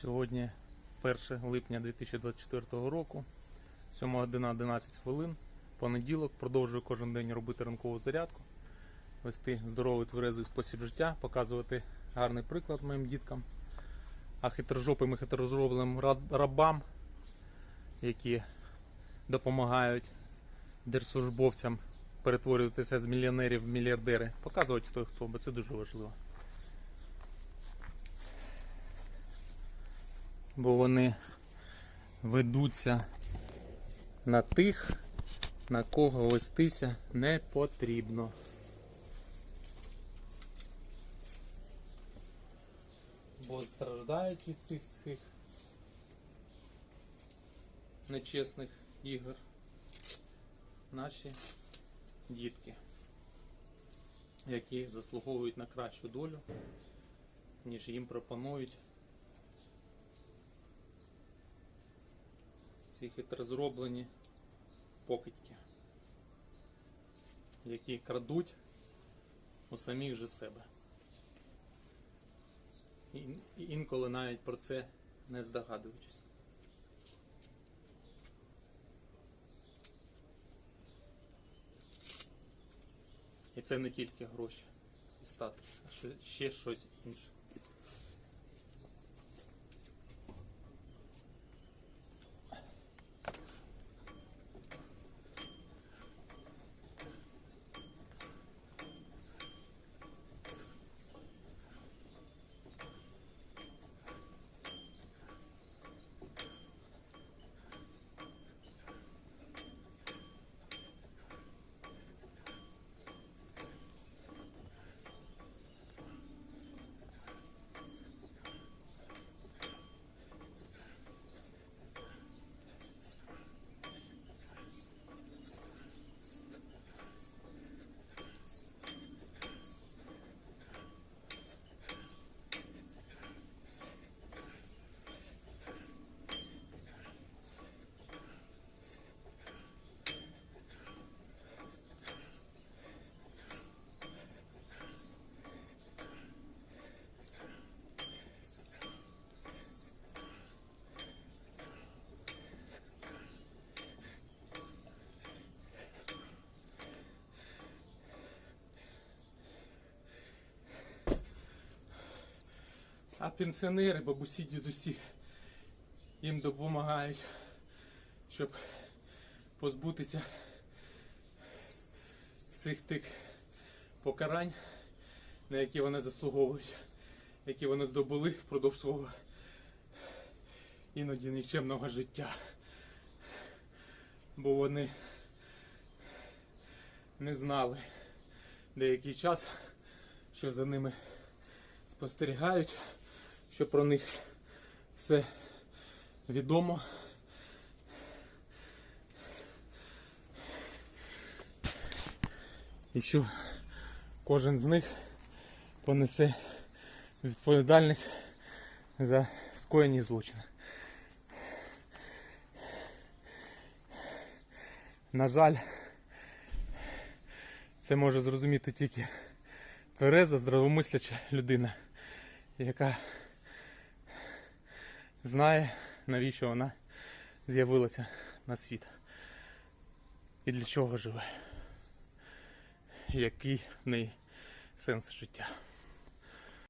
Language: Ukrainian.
Сьогодні 1 липня 2024 року, 7 година 11 хвилин. Понеділок продовжую кожен день робити ранкову зарядку, вести здоровий тверезий спосіб життя, показувати гарний приклад моїм діткам, а хитрожопим і хитрозробленим раб- рабам, які допомагають держслужбовцям перетворюватися з мільйонерів в мільярдери. Показувати хто хто, бо це дуже важливо. Бо вони ведуться на тих, на кого вестися не потрібно. Бо страждають від цих цих нечесних ігор наші дітки, які заслуговують на кращу долю, ніж їм пропонують ці хитрозроблені покидьки, які крадуть у самих же себе. І інколи навіть про це не здогадуючись. І це не тільки гроші і статки, а ще щось інше. А пенсіонери, бабусі, дідусі їм допомагають, щоб позбутися всіх тих покарань, на які вони заслуговують, які вони здобули впродовж свого іноді нікчемного життя. Бо вони не знали деякий час, що за ними спостерігають, що про них все відомо. І що кожен з них понесе відповідальність за скоєні злочини. На жаль, це може зрозуміти тільки твереза, здравомисляча людина, яка знає, навіщо вона з'явилася на світ. І для чого живе. Який в неї сенс життя.